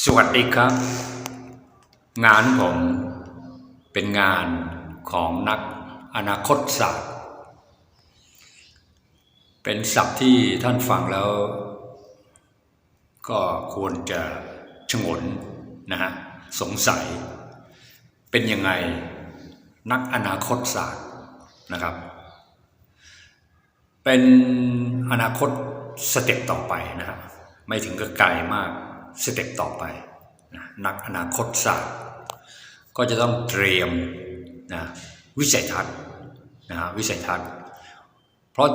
สวัสดีครับ งานผมเป็นงานของนักอนาคตศาสตร์ เป็นศัพท์ที่ท่านฟังแล้ว ก็ควรจะชงนนะฮะสงสัย เป็นยังไงนักอนาคตศาสตร์นะครับ เป็นอนาคตสเต็ปต่อไปนะครับไม่ถึงกับไกลมาก สเต็ปต่อไปนะนักอนาคตศาสตร์ก็จะต้องเตรียมนะวิสัยทัศน์นะฮะวิสัยทัศน์ เพราะ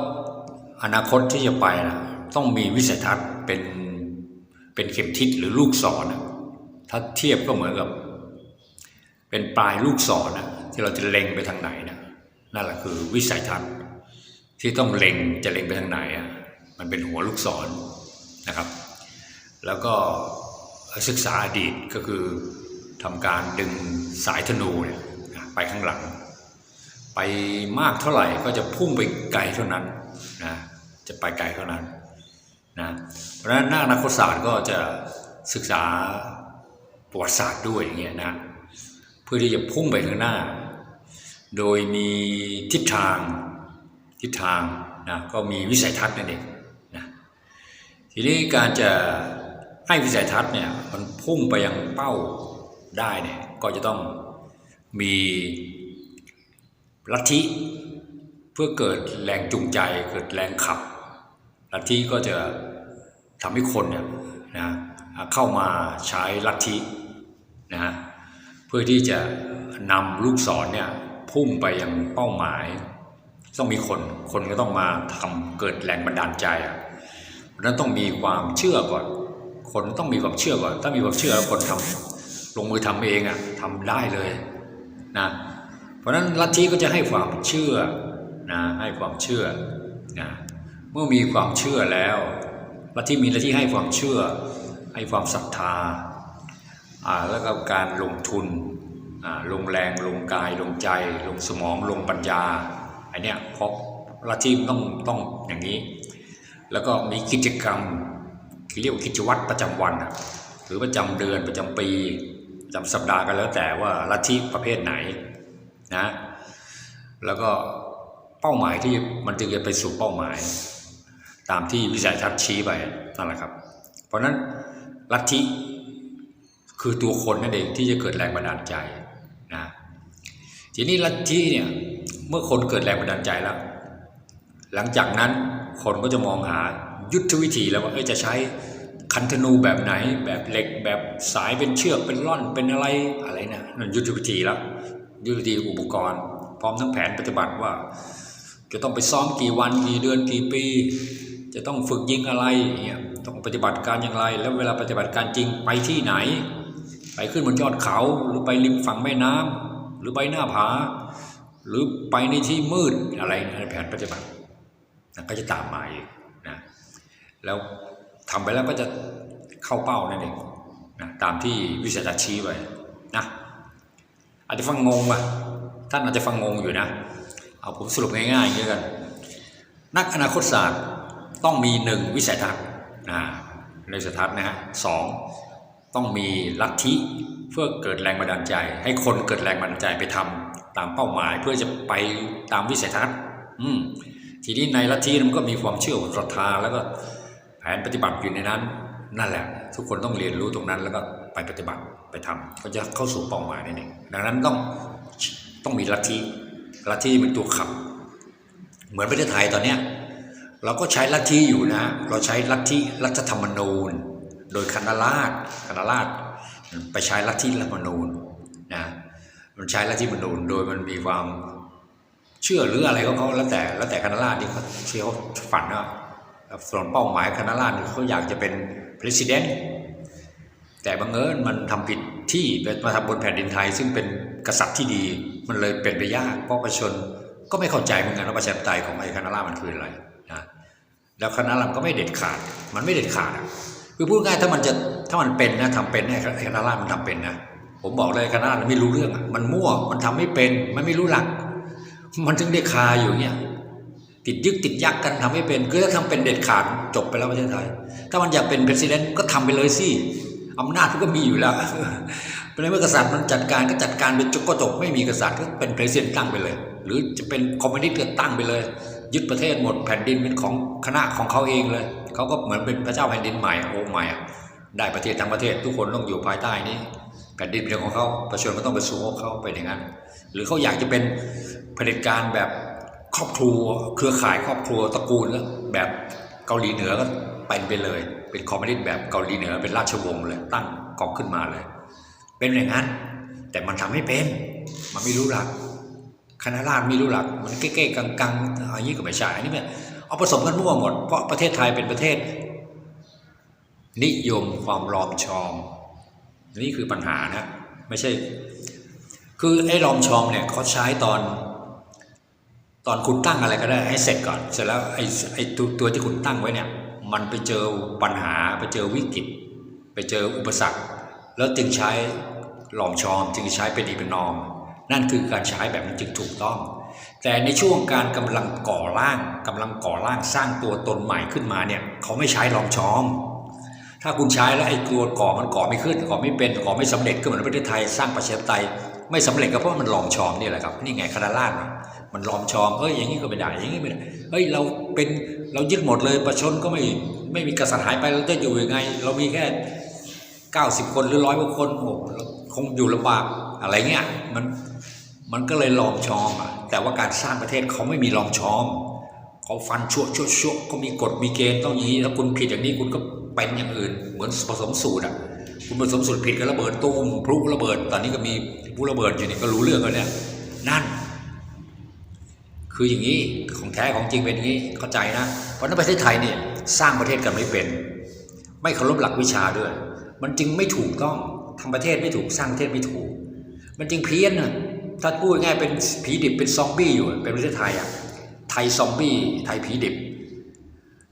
อนาคตที่จะไปนะต้องมีวิสัยทัศน์เป็นเป็นเข็มทิศหรือลูกศรนะถ้าเทียบก็เหมือนกับ เป็นปลายลูกศรนะที่เราจะเล็งไปทางไหนนะนั่นแหละคือวิสัยทัศน์ที่ต้องเล็งจะเล็งไปทางไหนอะมันเป็นหัวลูกศรนะครับ แล้วก็ ศึกษาอดีตก็คือทำการดึงสายธนูเนี่ยไปข้างหลัง ไปมากเท่าไหร่ก็จะพุ่งไปไกลเท่านั้นนะจะไปไกลเท่านั้นนะเพราะฉะนั้นนักนาคตศาสตร์ก็จะศึกษาประวัติศาสตร์ด้วยอย่างเงี้ยนะเพื่อที่จะพุ่งไปข้างหน้า โดยมีทิศทางทิศทางนะก็มีวิสัยทัศน์นั่นเองนะทีนี้การจะ ให้วิสัยทัศน์เนี่ยมันพุ่งไปยังเป้าได้เนี่ยก็จะต้องมีลัทธิเพื่อเกิดแรงจูงใจเกิดแรงขับลัทธิก็จะทำให้คนเนี่ยนะเข้ามาใช้ลัทธินะเพื่อที่จะนำลูกศรเนี่ยพุ่งไปยังเป้าหมาย ต้องมีคนคนก็ต้องมาทำเกิดแรงบันดาลใจอะนั้นต้องมีความเชื่อก่อน คนต้องมีความเชื่อก่อน ถ้ามีความเชื่อแล้วคนทำลงมือทำเองอะทำได้เลยนะเพราะฉะนั้นลัทธิก็จะให้ความเชื่อนะให้ความเชื่อนะเมื่อมีความเชื่อแล้วลัทธิมีลัทธิให้ความเชื่อ ให้ความศรัทธาอ่าแล้วก็การลงทุนอ่าลงแรงลงกายลงใจ ลงสมองลงปัญญาไอเนี้ยเพราะลัทธิมันต้องต้องอย่างนี้ แล้วก็มีกิจกรรม เรียกว่ากิจวัตรประจำวันอะหรือประจำเดือนประจำปีประจำสัปดาห์กันแล้วแต่ว่าลัทธิประเภทไหนนะแล้วก็เป้าหมายที่มันจึงจะไปสู่เป้าหมาย ตามที่วิสัยทัศน์ชี้ไปนั่นแหละครับ เพราะฉะนั้นลัทธิคือตัวคนนั่นเองที่จะเกิดแรงบันดาลใจนะทีนี้ลัทธิเนี่ยเมื่อคนเกิดแรงบันดาลใจแล้ว หลังจากนั้นคนก็จะมองหา ยุทธวิธีแล้วว่าเอ้ยจะใช้คันธนูแบบไหน แบบเหล็กแบบสายเป็นเชือกเป็นล่อนเป็นอะไรอะไรนะนั่นยุทธวิธีแล้วยุทธวิธีอุปกรณ์ พร้อมทั้งแผนปฏิบัติว่า จะต้องไปซ้อมกี่วันกี่เดือนกี่ปี จะต้องฝึกยิงอะไรเงี้ยต้องปฏิบัติการอย่างไร แล้วเวลาปฏิบัติการจริงไปที่ไหน ไปขึ้นบนยอดเขาหรือไปริมฝั่งแม่น้ำหรือไปหน้าผา หรือไปในที่มืดอะไรในแผนปฏิบัตินะก็จะตามมาอีก แล้วทำไปแล้วก็จะเข้าเป้านั่นเองนะตามที่วิสัยทัศน์ชี้ไว้นะอาจจะฟังงงว่ะท่านอาจจะฟังงงอยู่นะ เอาผมสรุปง่ายๆอย่างนี้กัน นักอนาคตศาสตร์ต้องมีหนึ่งวิสัยทัศน์นะในวิสัยทัศน์นะฮะสองต้องมีลัทธิเพื่อเกิดแรงบันดาลใจ ให้คนเกิดแรงบันดาลใจไปทำตามเป้าหมายเพื่อจะไปตามวิสัยทัศน์ อืมทีนี้ในลัทธิมันก็มีความเชื่อศรัทธาแล้วก็ นปฏิบัติอยู่ในนั้น นั่นแหละ ทุกคนต้องเรียนรู้ตรงนั้นแล้วก็ไปปฏิบัติไปทำก็จะเข้าสู่เป้าหมายนั่นเองดังนั้นต้องต้องมีลัทธิลัทธิเป็นตัวขับ เหมือนประเทศไทยตอนเนี้ยเราก็ใช้ลัทธิอยู่นะ เราใช้ลัทธิรัฐธรรมนูญ โดยคณะราษฎรคณะราษฎรไปใช้ลัทธิรัฐธรรมนูญนะมันใช้ลัทธิรัฐธรรมนูญโดยมันมีความเชื่อหรืออะไรของเขาแล้วแต่แล้วแต่คณะราษฎรที่เขาที่เขาฝันว่า ส่วนเป้าหมายคณะราษฎรเขาอยากจะเป็น president แต่บังเอิญมันทำผิดที่มาทำบนแผ่นดินไทย ซึ่งเป็นกษัตริย์ที่ดีมันเลยเป็นไปยากเพราะประชาชนก็ไม่เข้าใจเหมือนกันว่าประชาธิปไตยของไอ้คณะราษฎรมันคืออะไรนะแล้วคณะราษฎรก็ไม่เด็ดขาด มันไม่เด็ดขาดคือพูดง่ายถ้ามันจะถ้ามันเป็นนะทำเป็นเนี่ยคณะราษฎรมันทำเป็นนะผมบอกเลยคณะราษฎรไม่รู้เรื่องมันมั่วมันทำไม่เป็นมันไม่รู้หลัก มันถึงได้คาอยู่เนี่ย ติดยึกติดยักกันทำไม่เป็นคือถ้าทำเป็นเด็ดขาดจบไปแล้วประเทศไทย ถ้ามันอยากเป็นประธานก็ทำไปเลยสิอำนาจก็มีอยู่แล้วเป็นเมื่อกษัตริย์มันจัดการก็จัดการเป็นจบก็จบไม่มีกษัตริย์ก็เป็นประธานตั้งไปเลย หรือจะเป็นคอมมิวนิสต์ก็ตั้งไปเลย ยึดประเทศหมดแผ่นดินเป็นของคณะของเขาเองเลยเขาก็เหมือนเป็นพระเจ้าแผ่นดินใหม่โอ้ใหม่ได้ประเทศทั้งประเทศทุกคนต้องอยู่ภายใต้นี้แผ่นดินเป็นของเขาประชาชนก็ต้องไปสู้เขาเป็นอย่างนั้น หรือเขาอยากจะเป็นเผด็จการแบบ ครอบครัวเครือข่ายครอบครัวตระกูลแบบเกาหลีเหนือก็เป็นไปเลย เป็นคอมมิวนิสต์แบบเกาหลีเหนือเป็นราชวงศ์เลยตั้งกองขึ้นมาเลย เป็นอย่างนั้น แต่มันทำไม่เป็น มันไม่รู้หลักคณะราษฎรไม่รู้หลัก มันเก้ๆกังๆอันนี้ก็ไม่ใช่อันนี้เนี่ยเอาผสมกันมั่วหมด เพราะประเทศไทยเป็นประเทศ นิยมความรอมชอม นี่คือปัญหานะ ไม่ใช่ คือไอ้รอมชอมเนี่ยเขาใช้ตอน ตอนคุณตั้งอะไรก็ได้ให้เสร็จก่อน เสร็จแล้วไอ้ไอ้ตัวตัวที่คุณตั้งไว้เนี่ย มันไปเจอปัญหาไปเจอวิกฤต ไปเจออุปสรรค แล้วจึงใช้หลอมชอมจึงใช้เป็นอีเป็นนอม นั่นคือการใช้แบบนั้นจึงถูกต้อง แต่ในช่วงการกำลังก่อร่างกำลังก่อร่างสร้างตัวตนใหม่ขึ้นมาเนี่ยเขาไม่ใช้หลอมชอม ถ้าคุณใช้แล้วไอ้ตัวก่อมันก่อไม่ขึ้นก่อไม่เป็นก่อไม่สำเร็จก็เหมือนประเทศไทยสร้างประชาธิปไตยไม่สำเร็จก็เพราะมันหลอมชอมนี่แหละครับนี่ไงคณะราษฎร มันหลอมชอมเอ้ยอย่างนี้ก็ไม่ได้อย่างนี้ไม่ได้เฮ้ยเราเป็นเรายึดหมดเลยประชาชนก็ไม่ไม่มีกษัตริย์หายไปเราจะอยู่ยังไง เรามีแค่90คนหรือร้อยกว่าคนโอ้คงอยู่ลำบากอะไรเงี้ยมันมันก็เลยลอมชอมอะแต่ว่าการสร้างประเทศเขาไม่มีลอมชอมเขาฟันชั่วชั่วชั่วเขามีกฎมีเกณฑ์ต้องอย่างนี้แล้วคุณผิดอย่างนี้คุณก็เป็นอย่างอื่น เหมือนผสมสูตรอะคุณผสมสูตรผิดก็ระเบิดตุ้มพลุระเบิด ตอนนี้ก็มีพลุระเบิดอยู่นี่ก็รู้เรื่องแล้วเนี่ยนั่น คืออย่างนี้ของแท้ของจริงเป็นอย่างนี้เข้าใจนะ เพราะนั้นประเทศไทยเนี่ยสร้างประเทศกันไม่เป็น ไม่เคารพหลักวิชาด้วย มันจึงไม่ถูกต้องทำประเทศไม่ถูกสร้างประเทศไม่ถูก มันจึงเพี้ยนนะถ้าพูดง่ายเป็นผีดิบเป็นซอมบี้อยู่เป็นประเทศไทยอะไทยซอมบี้ไทยผีดิบ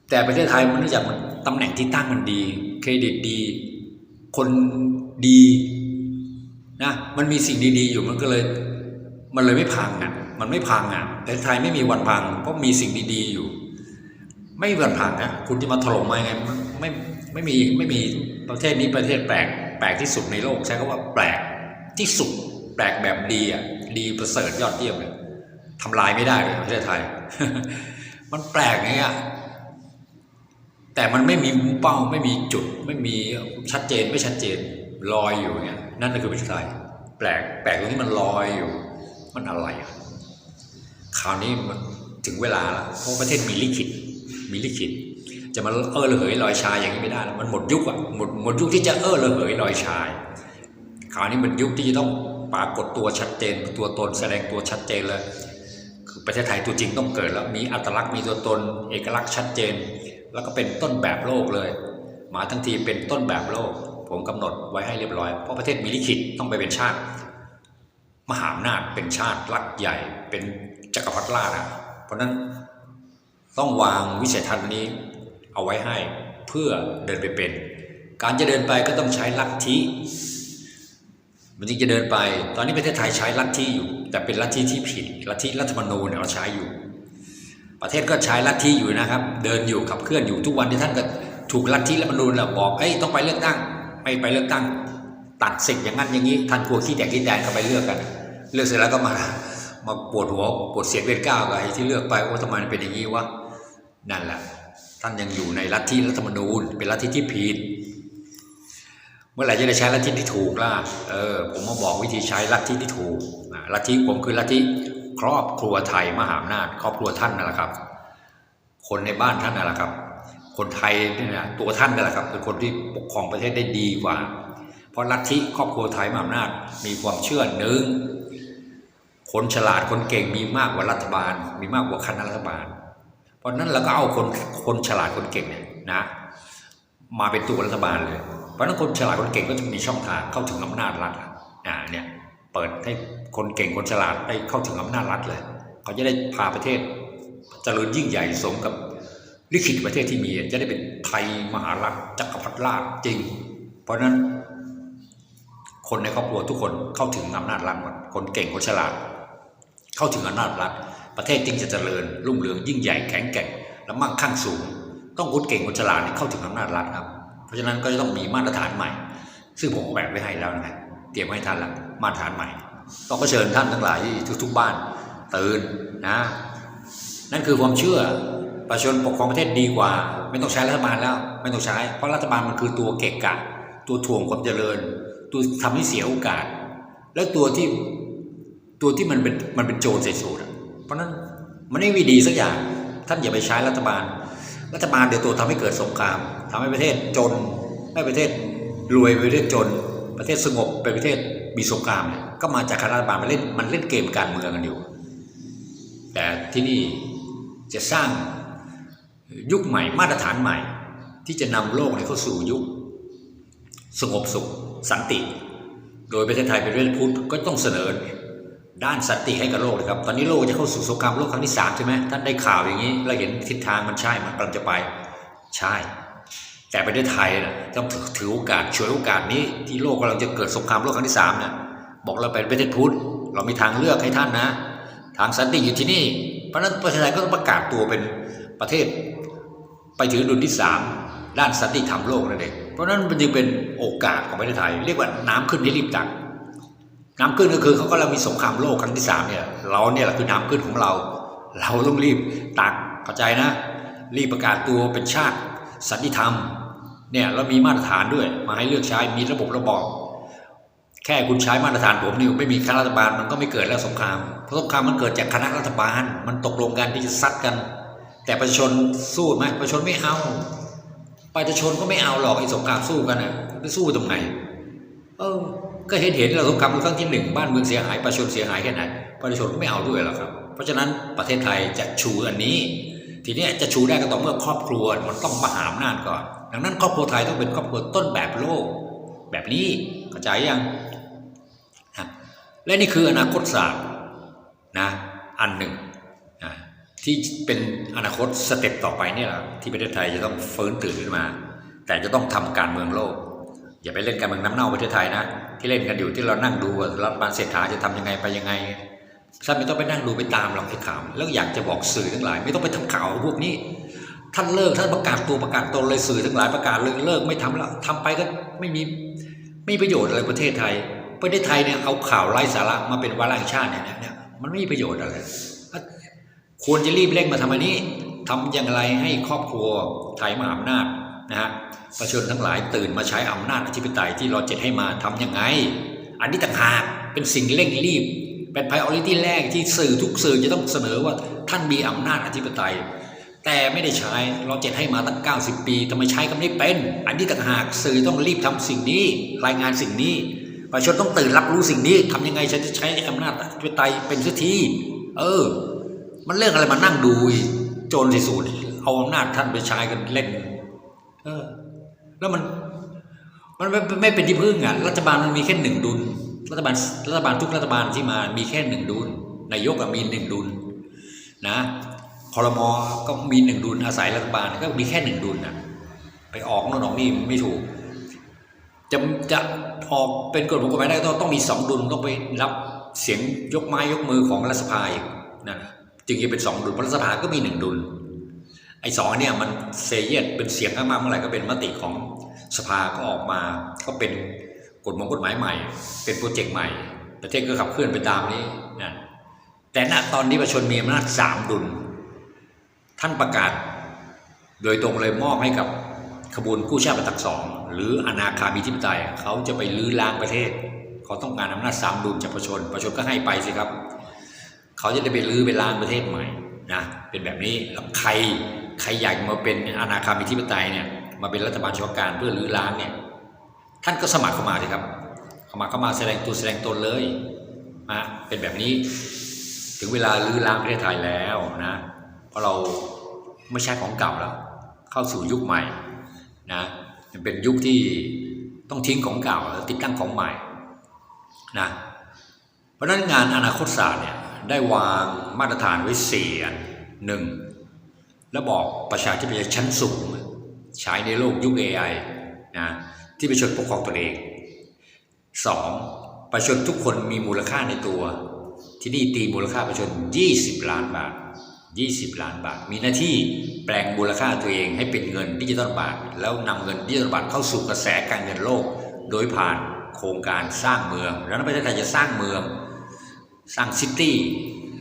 แต่ประเทศไทยมันเนื่องจากมันตำแหน่งที่ตั้งมันดี เครดิตดี คนดีนะมันมีสิ่งดีๆอยู่มันก็เลย มันเลยไม่พังอะ มันไม่พังอะประเทศไทยไม่มีวันพังเพราะมีสิ่งดีๆอยู่ ไม่มีวันพังอะคุณจะมาถล่มมายังไงมันไม่ไม่มีไม่มีประเทศนี้ประเทศแปลกแปลกที่สุดในโลกใช้คำว่าแปลกที่สุดแปลกแบบดีอะดีประเสริฐยอดเยี่ยมเลยทำลายไม่ได้เลยประเทศไทย มันแปลกไงอะแต่มันไม่มีมุ่งเป้าไม่มีจุดไม่มีชัดเจนไม่ชัดเจนลอยอยู่เนี่ยนั่นคือประเทศไทยแปลกแปลกตรงที่มันลอยอยู่ มันอะไรอะ คราวนี้มันถึงเวลาแล้วเพราะประเทศมีลิขิตมีลิขิต จะมาเออระเหยลอยชายอย่างนี้ไม่ได้แล้วมันหมดยุคอะหมดหมดยุคที่จะเออระเหยลอยชาย คราวนี้มันยุคที่จะต้องปรากฏตัวชัดเจน ตัวตนแสดงตัวชัดเจนเลยคือประเทศไทยตัวจริงต้องเกิดแล้วมีอัตลักษณ์มีตัวตน เอกลักษณ์ชัดเจน แล้วก็เป็นต้นแบบโลกเลย มาทั้งทีเป็นต้นแบบโลก ผมกำหนดไว้ให้เรียบร้อยเพราะประเทศมีลิขิตต้องไปเป็นชาติ มหาอำนาจเป็นชาติรัฐใหญ่เป็น จักรพรรดิราชนะเพราะนั้นต้องวางวิสัยทัศน์นี้เอาไว้ให้เพื่อเดินไปเป็น การจะเดินไปก็ต้องใช้ลัทธิมันจึงจะเดินไป ตอนนี้ประเทศไทยใช้ลัทธิอยู่ แต่เป็นลัทธิที่ผิด ลัทธิรัฐธรรมนูญเราใช้อยู่ ประเทศก็ใช้ลัทธิอยู่นะครับ เดินอยู่ขับเคลื่อนอยู่ทุกวันที่ท่านก็ถูกลัทธิรัฐธรรมนูญแหละบอกเอ้ยต้องไปเลือกตั้ง ไม่ไปเลือกตั้ง ตัดสิทธิ์อย่างนั้นอย่างนี้ท่านกลัวขี้แตกขี้แตนก็ไปเลือกกัน เลือกเสร็จแล้วก็มา มาปวดหัวปวดเสียเวรก้าวกับไอ้ที่เลือกไปว่าทำไมเป็นอย่างนี้วะนั่นแหละ ท่านยังอยู่ในลัทธิรัฐธรรมนูญ เป็นลัทธิที่ผิดเมื่อไหร่จะได้ใช้ลัทธิที่ถูกล่ะเออผมมาบอกวิธีใช้ลัทธิที่ถูกลัทธิผมคือลัทธิครอบครัวไทยมหาอำนาจครอบครัวท่านนั่นแหละครับ คนในบ้านท่านนั่นแหละครับ คนไทยนี่นะตัวท่านนั่นแหละครับเป็นคนที่ปกครองประเทศได้ดีกว่า เพราะลัทธิครอบครัวไทยมหาอำนาจมีความเชื่อหนึ่ง คนฉลาดคนเก่งมีมากกว่ารัฐบาล มีมากกว่าคณะรัฐบาล เพราะนั้นเราก็เอาคนคนฉลาดคนเก่งเนี่ยนะ มาเป็นตัวรัฐบาลเลย เพราะนั้นคนฉลาดคนเก่งก็จะมีช่องทางเข้าถึงอำนาจรัฐอะอ่าเนี่ยเปิดให้คนเก่งคนฉลาดได้เข้าถึงอำนาจรัฐเลย เขาจะได้พาประเทศเจริญยิ่งใหญ่สมกับลิขิตประเทศที่มีจะได้เป็นไทยมหารัฐจักรพรรดิราชจริง เพราะฉะนั้นคนในครอบครัวทุกคนเข้าถึงอำนาจรัฐหมดคนเก่งคนฉลาด เข้าถึงอำนาจรัฐ ประเทศจึงจะเจริญรุ่งเรืองยิ่งใหญ่แข็งแกร่งและมั่งคั่งสูง ต้องคนเก่งคนฉลาดเนี่ยเข้าถึงอำนาจรัฐครับ เพราะฉะนั้นก็จะต้องมีมาตรฐานใหม่ ซึ่งผมแบบไว้ให้แล้วนะครับเตรียมให้ท่านละมาตรฐานใหม่ต้องก็เชิญท่านทั้งหลายที่ทุกๆบ้านตื่นนะนั่นคือความเชื่อประชาชนปกครองประเทศดีกว่า ไม่ต้องใช้รัฐบาลแล้ว ไม่ต้องใช้ เพราะรัฐบาลมันคือตัวเกะกะ ตัวถ่วงความเจริญ ตัวทำให้เสียโอกาส แล้วตัวที่ ตัวที่มันเป็นมันเป็นโจรใส่สูตรเพราะนั้นมันไม่มีดีสักอย่าง ท่านอย่าไปใช้รัฐบาล รัฐบาลเดี๋ยวตัวทำให้เกิดสงครามทำให้ประเทศจนให้ประเทศรวยประเทศจน ประเทศสงบเป็นประเทศมีสงครามเนี่ยก็มาจากคณะรัฐบาลมันเล่นมันเล่นเกมการเมืองกันอยู่ แต่ที่นี่จะสร้างยุคใหม่มาตรฐานใหม่ ที่จะนำโลกเนี่ยเข้าสู่ยุค สงบสุขสันติ โดยประเทศไทยเป็นประเทศพุทธก็ต้องเสนอ ด้านสันติให้กับโลกนะครับ ตอนนี้โลกจะเข้าสู่สงครามโลกครั้งที่สามใช่ไหมท่านได้ข่าวอย่างนี้เราเห็นทิศทางมันใช่มันกำลังจะไปใช่ แต่ประเทศไทยนะต้องถือโอกาสช่วยโอกาสนี้ที่โลกกำลังจะเกิดสงครามโลกครั้งที่สามนะบอกเราเป็นประเทศพุทธเรามีทางเลือกให้ท่านนะ ทางสันติอยู่ที่นี่ เพราะนั้นประเทศไทยก็ต้องประกาศตัวเป็นประเทศ ไปถือดุลที่สามด้านสันติธรรมโลกนั่นเองเพราะนั้นมันจึงเป็นโอกาสของประเทศไทย เรียกว่าน้ำขึ้นที่รีบตัก น้ำขึ้นก็คือเขาก็เรามีสงครามโลกครั้งที่สามเนี่ย เราเนี่ยแหละคือน้ำขึ้นของเรา เราต้องรีบตักเข้าใจนะ รีบประกาศตัวเป็นชาติสันติธรรมเนี่ยเรามีมาตรฐานด้วย มาให้เลือกใช้มีระบบระบอบแค่คุณใช้มาตรฐานผมนี่ไม่มีคณะรัฐบาลมันก็ไม่เกิดแล้วสงครามเพราะสงครามมันเกิดจากคณะรัฐบาล มันตกลงกันที่จะซัดกัน แต่ประชาชนสู้ไหมประชาชนไม่เอาประชาชนก็ไม่เอาหรอกไอ้สงครามสู้กันนะไปสู้ตรงไหน เออ ก็เห็นเห็นเราสงครามครั้งที่หนึ่งบ้านเมืองเสียหายประชาชนเสียหายแค่ไหนประชาชนก็ไม่เอาด้วยหรอกครับ เพราะฉะนั้นประเทศไทยจะชูอันนี้ ทีนี้จะชูได้ก็ต่อเมื่อครอบครัวมันต้องมหาอำนาจก่อน ดังนั้นครอบครัวไทยต้องเป็นครอบครัวต้นแบบโลก แบบนี้เข้าใจยังนะและนี่คืออนาคตศาสตร์นะอันหนึ่งนะที่เป็นอนาคตสเต็ปต่อไปนี่แหละที่ประเทศไทยจะต้องฟื้นตื่นขึ้นมา แต่จะต้องทำการเมืองโลก อย่าไปเล่นการเมืองน้ำเน่าประเทศไทยนะ ที่เล่นกันอยู่ที่เรานั่งดูว่ารัฐบาลเศรษฐาจะทำยังไงไปยังไงท่านไม่ต้องไปนั่งดูไปตามหรอกไอ้ข่าวแล้วอยากจะบอกสื่อทั้งหลาย ไม่ต้องไปทำข่าวพวกนี้ ท่านเลิกท่านประกาศตัวประกาศตนเลยสื่อทั้งหลายประกาศเลยเลิกไม่ทำแล้วทำไปก็ไม่มีไม่มีประโยชน์อะไรประเทศไทย ประเทศไทยเนี่ยเอาข่าวไร้สาระมาเป็นวาระแห่งชาติเนี่ยเนี่ยมันไม่มีประโยชน์อะไรควรจะรีบเร่งมาทำอันนี้ทำอย่างไรให้ครอบครัวไทยมหาอำนาจ นะฮะประชาชนทั้งหลายตื่นมาใช้อำนาจอธิปไตยที่เราเจ็ดให้มาทำยังไง อันนี้ต่างหากเป็นสิ่งเร่งรีบ เป็น priority แรกที่สื่อทุกสื่อจะต้องเสนอว่าท่านมีอำนาจอธิปไตย แต่ไม่ได้ใช้เราเจ็ดให้มาตั้ง 90 ปีทำไมใช้ก็ไม่เป็น อันนี้ต่างหากสื่อต้องรีบทำสิ่งนี้รายงานสิ่งนี้ประชาชนต้องตื่นรับรู้สิ่งนี้ทำยังไงฉันจะใช้อำนาจอธิปไตยเป็นสักทีเออ มันเรื่องอะไรมานั่งดูอีกโจรสิสูตรเอาอำนาจท่านไปใช้กันเล่น เออ แล้วมัน มันไม่ไม่เป็นที่พึ่งอะรัฐบาลมันมีแค่หนึ่งดุล รัฐบาลรัฐบาลทุกรัฐบาลที่มามีแค่หนึ่งดุลนายกมีหนึ่งดุลนะคอรมอก็มีหนึ่งดุลอาศัยรัฐบาลก็มีแค่หนึ่งดุลนะไปออกโน่นออกนี่ไม่ถูก จะจะออกเป็นกฎกฎหมายได้ต้องต้องมีสองดุลต้องไปรับเสียงยกไม้ยกมือของรัฐสภาอีกนะจึงจะเป็นสองดุลเพราะรัฐสภาก็มีหนึ่งดุล ไอ้สองเนี่ยมันเซเยตเป็นเสียงข้างมากเมื่อไหร่ก็เป็นมติของสภาก็ออกมา ก็เป็นกฎมายกฎหมายใหม่ เป็นโปรเจกต์ใหม่ ประเทศก็ขับเคลื่อนไปตามนี้นะแต่ณตอนนี้ประชาชนมีอำนาจสามดุล ท่านประกาศ โดยตรงเลยมอบให้กับขบวนกู้ชาติประตักสองหรืออนาคามีธิปไตยเขาจะไปลื้อล้างประเทศ เขาต้องการอำนาจสามดุลจากประชาชนประชาชนก็ให้ไปสิครับ เขาจะได้ไปลื้อไปล้างประเทศใหม่นะเป็นแบบนี้แล้วใคร ใครอยากมาเป็นอนาคามีธิปไตยเนี่ยมาเป็นรัฐบาลเฉพาะการเพื่อลื้อล้างเนี่ยท่านก็สมัครเข้ามาสิครับเข้ามาเข้ามาแสดงตัวแสดงตนเลยนะเป็นแบบนี้ถึงเวลาลื้อล้างประเทศไทยแล้วนะ เพราะเราไม่ใช่ของเก่าแล้ว เข้าสู่ยุคใหม่นะมันเป็นยุคที่ต้องทิ้งของเก่าแล้วติดตั้งของใหม่นะเพราะฉะนั้นงานอนาคตศาสตร์เนี่ยได้วางมาตรฐานไว้สี่อันหนึ่ง แล้วบอกประชาธิปไตยชั้นสูงใช้ในโลกยุค AI นะที่ประชาชนปกครองตัวเองสองประชาชนทุกคนมีมูลค่าในตัว ที่นี่ตีมูลค่าประชาชน 20 ล้านบาท 20 ล้านบาท มีหน้าที่แปลงมูลค่าตัวเองให้เป็นเงินดิจิตอลบาท แล้วนำเงินดิจิตอลบาทเข้าสู่กระแสการเงินโลก โดยผ่านโครงการสร้างเมือง แล้วประเทศไทยจะสร้างเมือง สร้างซิตี้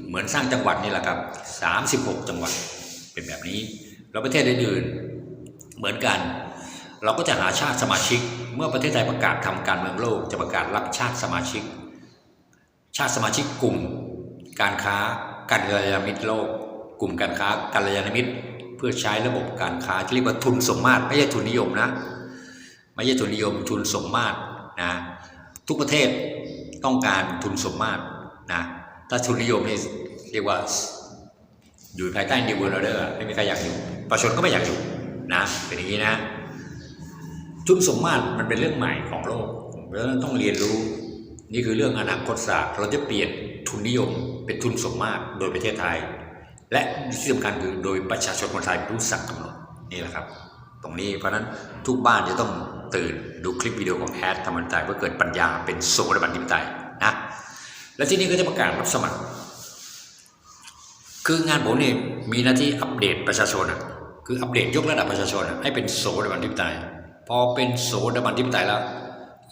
เหมือนสร้างจังหวัดนี่แหละครับ 36 จังหวัด เป็นแบบนี้ แล้วประเทศอื่นๆเหมือนกัน เราก็จะหาชาติสมาชิก เมื่อประเทศไทยประกาศทำการเมืองโลก จะประกาศรับชาติสมาชิก ชาติสมาชิกกลุ่ม การค้าการยานมิตรโลก กลุ่มการค้าการยานมิตร เพื่อใช้ระบบการค้าที่เรียกว่าทุนสมมาตรไม่ใช่ทุนนิยมนะไม่ใช่ทุนนิยมทุนสมมาตรนะทุกประเทศต้องการทุนสมมาตรนะถ้าทุนนิยมนี่เรียกว่า อยู่ภายใต้นิวเวอร์เดอร์ไม่มีใครอยากอยู่ประชาชนก็ไม่อยากอยู่นะเป็นอย่างนี้นะทุนสมมาตรมันเป็นเรื่องใหม่ของโลกเพราะฉะนั้นต้องเรียนรู้นี่คือเรื่องอนาคตศาสตร์เราจะเปลี่ยนทุนนิยม เป็นทุนสมมาตรโดยประเทศไทย และที่สำคัญคือโดยประชาชนคนไทยรู้สักกำหนดนี่แหละครับ ตรงนี้เพราะฉะนั้นทุกบ้านจะต้องตื่นดูคลิปวิดีโอของแอดธรรมนตายเพื่อเกิดปัญญาเป็นโสดาบันธิปไตยนะและที่นี่ก็จะประกาศรับสมัคร คืองานผมนี่มีหน้าที่อัปเดตประชาชนอะคืออัปเดตยกระดับประชาชนอะให้เป็นโสดาบันธิปไตยพอเป็นโสดาบันธิปไตยแล้ว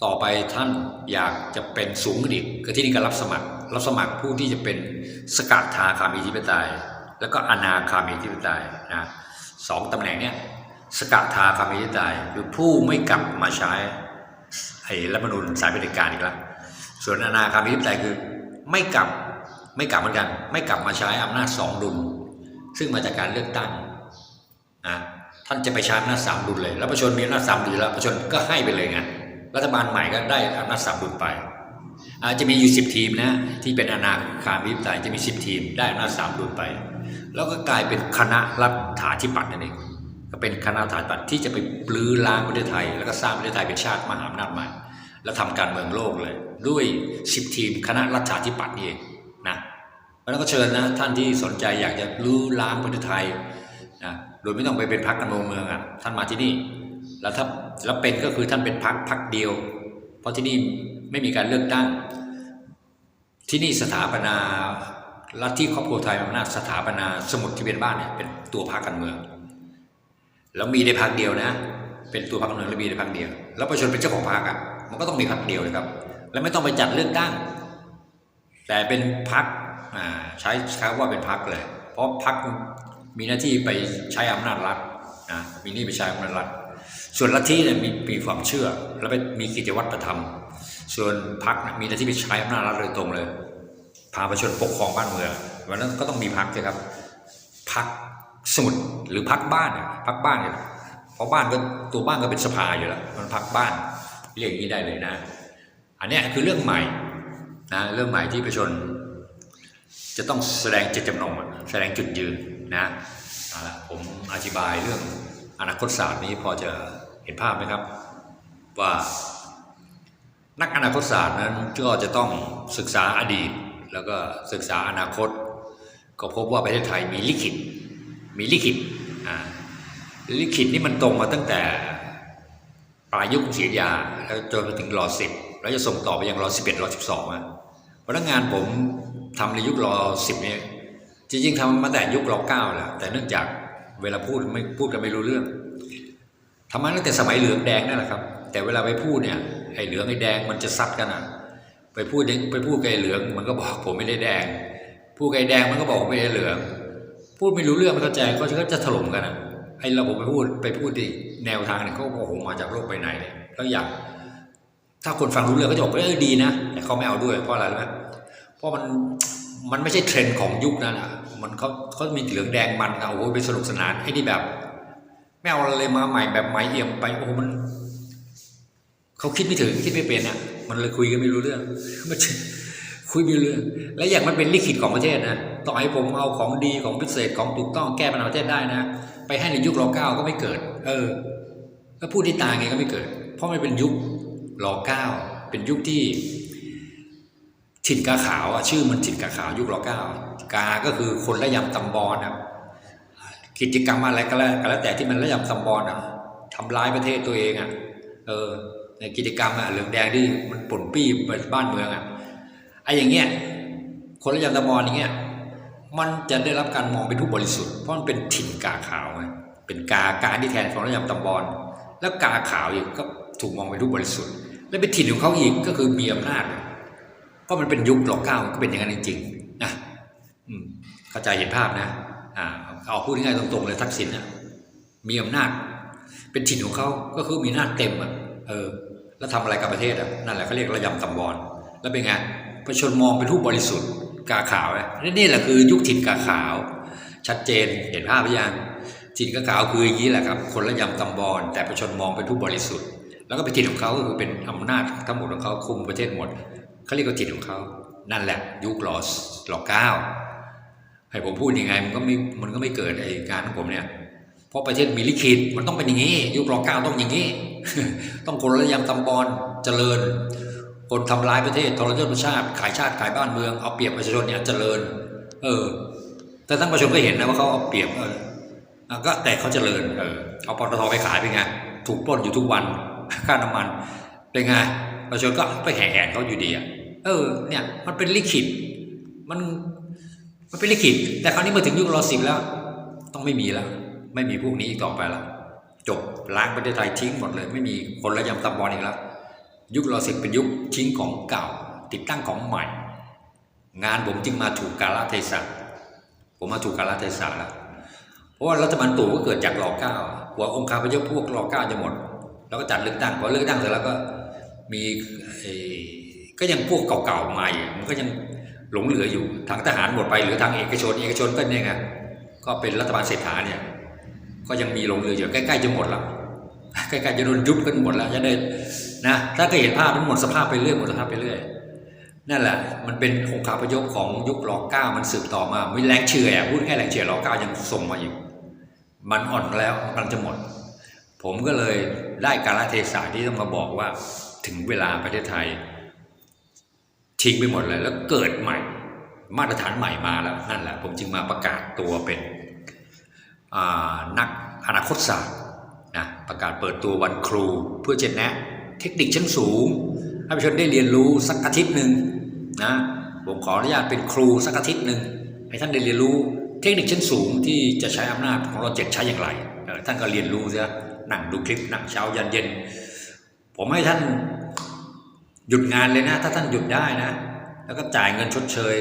ต่อไปท่านอยากจะเป็นสูงขึ้นอีกก็ที่นี่ก็รับสมัคร รับสมัครผู้ที่จะเป็นสกัดทาคามีธิปไตยแล้วก็อนาคามีธิปไตยนะสองตำแหน่งเนี้ยสกัดทาคามีธิปไตยคือผู้ไม่กลับมาใช้ไอ้รัฐธรรมนูญสายเผด็จการอีกแล้วส่วนอนาคามีธิปไตยคือไม่กลับ ไม่กลับเหมือนกัน ไม่กลับมาใช้อำนาจสองดุล ซึ่งมาจากการเลือกตั้งนะท่านจะไปใช้อำนาจสามดุลเลยแล้วประชาชนมีอำนาจสามดุลแล้วประชาชนก็ให้ไปเลยไงรัฐบาลใหม่ก็ได้อำนาจสามดุลไปอาจจะมีอยู่สิบทีมนะที่เป็นอนาคามิปไตยจะมีสิบทีม ได้อำนาจสามดุลไป แล้วก็กลายเป็นคณะรัฐาธิปัตย์นั่นเองก็เป็นคณะรัฐาธิปัตย์ที่จะไปปลื้อล้างประเทศไทย แล้วก็สร้างประเทศไทยเป็นชาติมหาอำนาจใหม่ แล้วทำการเมืองโลกเลย ด้วยสิบทีมคณะรัฐาธิปัตย์นี่เอง เพราะนั้นก็เชิญนะท่านที่สนใจอยากจะลื้ล้างประเทศไทยนะโดยไม่ต้องไปเป็นพรรคการเมืองอะท่านมาที่นี่ แล้วถ้าแล้วเป็นก็คือท่านเป็นพักพักเดียว เพราะที่นี่ไม่มีการเลือกตั้ง ที่นี่สถาปนาลัทธิครอบครัวไทยอำนาจสถาปนาสมุดที่เป็นบ้านเนี่ยเป็นตัวพรรคการเมือง แล้วมีได้พักเดียวนะ เป็นตัวพรรคการเมืองแล้วมีได้พักเดียว แล้วประชาชนเป็นเจ้าของพรรคอะมันก็ต้องมีพรรคเดียวเลยครับ แล้วไม่ต้องไปจัดเลือกตั้ง แต่เป็นพรรค ใช้คำว่าเป็นพรรคเลย เพราะพรรคมีหน้าที่ไปใช้อำนาจรัฐนะมีหนี่ไปใช้อำนาจรัฐ ส่วนลัทธิเนี่ยมีมีความเชื่อ แล้วไปมีกิจวัตรประธรรม ส่วนพรรคมีหน้าที่ไปใช้อำนาจรัฐโดยตรงเลย พาประชาชนปกครองบ้านเมืองวันนั้นก็ต้องมีพรรคใช่ครับพรรคสมุดหรือพรรคบ้านพรรคบ้านเนี่ยเพราะบ้านก็ตัวบ้านก็เป็นสภาอยู่แล้วมันพรรคบ้านเรียกอย่างนี้ได้เลยนะ อันนี้คือเรื่องใหม่นะเรื่องใหม่ที่ประชาชน จะต้องแสดงเจตจำนงแสดงจุดยืนนะผมอธิบายเรื่องอนาคตศาสตร์นี้พอจะเห็นภาพไหมครับ ว่านักอนาคตศาสตร์นั้นก็จะต้องศึกษาอดีต แล้วก็ศึกษาอนาคต ก็พบว่าประเทศไทยมีลิขิต มีลิขิตอ่าลิขิตนี่มันตรงมาตั้งแต่ปลายยุคกรุงศรียยาแล้วจนถึงรอสิบแล้วจะส่งต่อไปยังรอสิบเอ็ดรอสิบสองอะพนักงานผม ทำในยุครอสิบเนี่ยจริงๆทำมาแต่ยุครอเก้าแหละแต่เนื่องจากเวลาพูดไม่พูดกันไม่รู้เรื่องทำมาตั้งแต่สมัยเหลืองแดงนั่นแหละครับ แต่เวลาไปพูดเนี่ยไอ้เหลืองไอ้แดงมันจะซัดกันอะ ไปพูดไปพูดไอ้เหลืองมันก็บอกผมไม่ได้แดง พูดไอ้แดงมันก็บอกผมไม่ได้เหลือง พูดไม่รู้เรื่องไม่เข้าใจก็จะก็จะถล่มกันอะไอ้เราผมไปพูดไปพูดอีกแนวทางเนี่ยเขาก็โอ้โหมาจากโลกไปไหนเนี่ยแล้วอยากถ้าคนฟังรู้เรื่องก็จะบอกว่าเออดีนะแต่เขาไม่เอาด้วยเพราะอะไรรู้ไหม ราะมันมันไม่ใช่เทรนด์ของยุคนั้นอะ มันเขาเขามีเหลืองแดงมันอะโอ้โหเป็นสนุกสนานไอ้นี่แบบไม่เอาอะไรมาใหม่แบบใหม่เอี่ยมไปโอ้โหมันเขาคิดไม่ถึงคิดไม่เป็นอะ มันเลยคุยกันไม่รู้เรื่องมันคุยไม่รู้เรื่อง และอย่างมันเป็นลิขิตของประเทศนะต่อให้ผมเอาของดีของพิเศษของถูกต้องแก้ปัญหาประเทศได้นะไปให้ในยุครอเก้าก็ไม่เกิด เออแล้วพูดที่ตาไงก็ไม่เกิด เพราะมันเป็นยุครอเก้าเป็นยุคที่ ถิ่นกาขาวอะชื่อมันถิ่นกาขาวยุครอเก้ากาก็คือคนระยำตำบอลอะกิจกรรมอะไรก็แล้วก็แล้วแต่ที่มันระยำตำบอลอะทำร้ายประเทศตัวเองอะเออในกิจกรรมอะเหลืองแดงที่มันป่นปี้บ้านเมืองอะไอ้อย่างเงี้ยคนระยำตำบอลอย่างเงี้ยมันจะได้รับการมองเป็นผู้บริสุทธิ์เพราะมันเป็นถิ่นกาขาวไงเป็นกากาที่แทนของระยำตำบอลแล้วกาขาวอีกก็ถูกมองเป็นผู้บริสุทธิ์ และเป็นถิ่นของเขาอีกก็คือมีอำนาจ เพราะมันเป็นยุคหลอกเก้าก็เป็นอย่างนั้นจริงๆนะเข้าใจเห็นภาพนะอ่าเอาพูดง่ายๆตรงๆเลยทักษิณนะมีอำนาจ เป็นถิ่นของเขาก็คือมีอำนาจเต็มอะเออ แล้วทำอะไรกับประเทศอะนั่นแหละเขาเรียกระยำตำบอลแล้วเป็นไงประชาชนมองเป็นผู้บริสุทธิ์กาขาวไหมนี่แหละคือยุคถิ่นกาขาว ชัดเจนเห็นภาพหรือยังถิ่นกาขาวคืออย่างนี้แหละครับ คนระยำตำบอลแต่ประชาชนมองเป็นผู้บริสุทธิ์ แล้วก็เป็นถิ่นของเขาก็คือเป็นอำนาจทั้งหมดของเขาคุมประเทศหมด เขาเรียกว่าถิ่นของเขา นั่นแหละ ยุครอสรอเก้าให้ผมพูดยังไงมันก็ไม่มันก็ไม่เกิดไอ้การของผมเนี่ยเพราะประเทศมีลิขิตมันต้องเป็นอย่างนี้ ยุครอเก้าต้องอย่างนี้ ต้องคนระยำตำบอลเจริญ คนทำร้ายประเทศทรยศประชาติขายชาติขายบ้านเมืองเอาเปรียบประชาชนเนี่ยเจริญ เออ แต่ทั้งประชาชนก็เห็นนะว่าเขาเอาเปรียบเออก็แต่เขาเจริญเออเอาปตทไปขายเป็นไงถูกปล้นอยู่ทุกวันค่าน้ำมันเป็นไงประชาชนก็ไปแห่แหนเขาอยู่ดีอะ เออเนี่ยมันเป็นลิขิตมันมันเป็นลิขิต แต่คราวนี้มาถึงยุครอสิบแล้ว ต้องไม่มีแล้ว ไม่มีพวกนี้อีกต่อไปแล้วจบล้างประเทศไทยทิ้งหมดเลย ไม่มีคนระยำตำบอลอีกแล้วยุครอสิบเป็นยุคทิ้งของเก่า ติดตั้งของใหม่ งานผมจึงมาถูกกาลเทศะผมมาถูกกาลเทศะแล้วเพราะว่ารัฐบาลตู่ก็เกิดจากรอเก้าหัวองค์คาพยพพวกรอเก้าจะหมด แล้วก็จัดเลือกตั้งพอเลือกตั้งเสร็จแล้วก็มีไอ ก็ยังพวกเก่าๆมาอีกมันก็ยังหลงเหลืออยู่ทางทหารหมดไปหรือทางเอกชนเอกชนก็เนี่ยไงก็เป็นรัฐบาลเศรษฐาเนี่ย ก็ยังมีหลงเหลืออยู่ใกล้ๆจะหมดแล้วใกล้ๆจะโดนยุบกันหมดแล้วจะได้นะถ้าเคยเห็นภาพมันหมดสภาพไปเรื่อยหมดสภาพไปเรื่อยนั่นแหละ มันเป็นองค์คาพยพของยุครอเก้ามันสืบต่อมามีแรงเชื่ออะพูดแค่แรงเชื่อรอเก้ายังส่งมาอยู่ มันอ่อนแล้วมันกำลังจะหมด ผมก็เลยได้การะเทศะที่ต้องมาบอกว่าถึงเวลาประเทศไทย ทิ้งไปหมดเลย แล้วเกิดใหม่ มาตรฐานใหม่มาแล้วนั่นแหละ ผมจึงมาประกาศตัวเป็นนักอนาคตศาสตร์นะประกาศเปิดตัววันครูเพื่อจะแนะเทคนิคชั้นสูงให้ประชาชนได้เรียนรู้สักอาทิตย์หนึ่งนะผมขออนุญาตเป็นครูสักอาทิตย์หนึ่งให้ท่านได้เรียนรู้เทคนิคชั้นสูงที่จะใช้อำนาจของเราเจ็ดใช้อย่างไร ท่านก็เรียนรู้ซะนั่งดูคลิปนั่งเช้ายันเย็น ผมให้ท่าน หยุดงานเลยนะ ถ้าท่านหยุดได้นะ แล้วก็จ่ายเงินชดเชย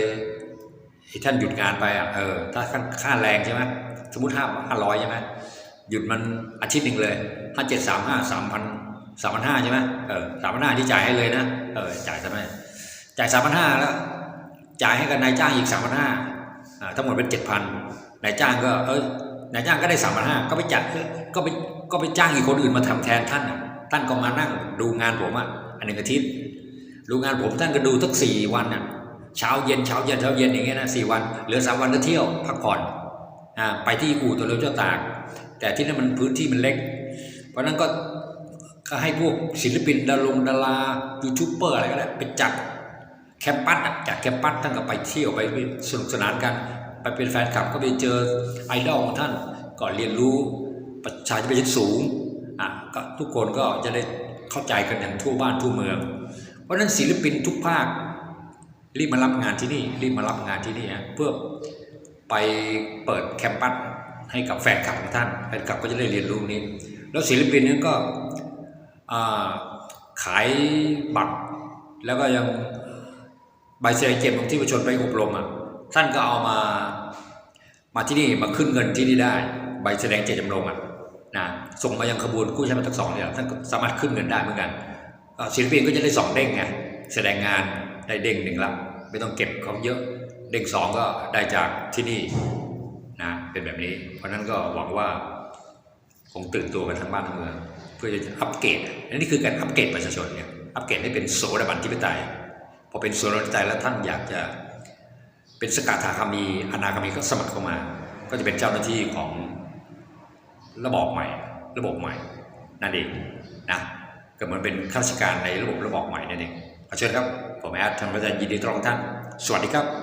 ให้ท่านหยุดงานไปอะเออถ้าค่าค่าแรงใช่ไหมสมมติห้าห้าร้อยใช่ไหมหยุดมันอาทิตย์หนึ่งเลยห้าเจ็ดสามห้าสามพันสามพันห้าใช่ไหมเออสามพันห้าที่จ่ายให้เลยนะเออจ่ายทำไมจ่ายสามพันห้าแล้ว จ่ายให้กับนายจ้างอีกสามพันห้าทั้งหมดเป็นเจ็ดพันนายจ้างก็ เออนายจ้างก็ได้สามพันห้าก็ไปจัดก็ไปก็ไปจ้างอีกคนอื่นมาทำแทนท่านอะท่านก็มานั่งดูงานผมอะอันหนึ่งอาทิตย์ ดูงานผมท่านก็ดูทั้งสี่วันน่ะเช้าเย็นเช้าเย็นเช้าเย็นอย่างเงี้ยนะสี่วันเหลือสามวันก็เที่ยวพักผ่อนอ่าไปที่อู่ตัวเรือเจ้าตาก แต่ที่นั่นมันพื้นที่มันเล็ก เพราะนั้นก็ก็ให้พวกศิลปินดารงดารายูทูบเบอร์อะไรก็ได้ไปจัดแคมปัสอะจัดแคมปัสท่านก็ไปเที่ยวไปสนุกสนานกัน ไปเป็นแฟนคลับก็ไปเจอไอดอลของท่านก็เรียนรู้ประชาธิปไตยสูงอะก็ทุกคนก็จะได้เข้าใจกันอย่างทั่วบ้านทั่วเมือง เพราะฉะนั้นศิลปินทุกภาครีบมารับงานที่นี่รีบมารับงานที่นี่ฮะเพื่อไปเปิดแคมปัสให้กับแฟนคลับของท่านแฟนคลับก็จะได้เรียนรู้นี้ แล้วศิลปินนั้นก็ขายบัตรแล้วก็ยังใบแสดงเกียรติของที่ประชาชนไปอบรมอะท่านก็เอามามาที่นี่มาขึ้นเงินที่นี่ได้ ใบแสดงเจตจำนงอะนะส่งมายังขบวนกู้ใช้มาทั้งสองเนี่ยท่านก็สามารถขึ้นเงินได้เหมือนกัน ศิลปินก็จะได้สองเด้งไงแสดงงานได้เด้งหนึ่งละไม่ต้องเก็บเขาเยอะ เด้งสองก็ได้จากที่นี่นะเป็นแบบนี้ เพราะฉะนั้นก็หวังว่าคงตื่นตัวกันทั้งบ้านทั้งเมืองเพื่อจะอัปเกรดอันนี้คือการอัปเกรดประชาชนเนี่ยอัปเกรดให้เป็นโสดาบันทิปไตยพอเป็นโสดาบันทิปไตยแล้วท่านอยากจะเป็นสกัดทาคามีอนาคามีก็สมัครเข้ามา ก็จะเป็นเจ้าหน้าที่ของระบอบใหม่ ระบบใหม่นั่นเองนะ ก็เหมือนเป็นข้าราชการในระบบระบอบใหม่นั่นเองขอเชิญครับ ผมแอดธรรมรัน์ยินดีต้อนรับท่าน สวัสดีครับ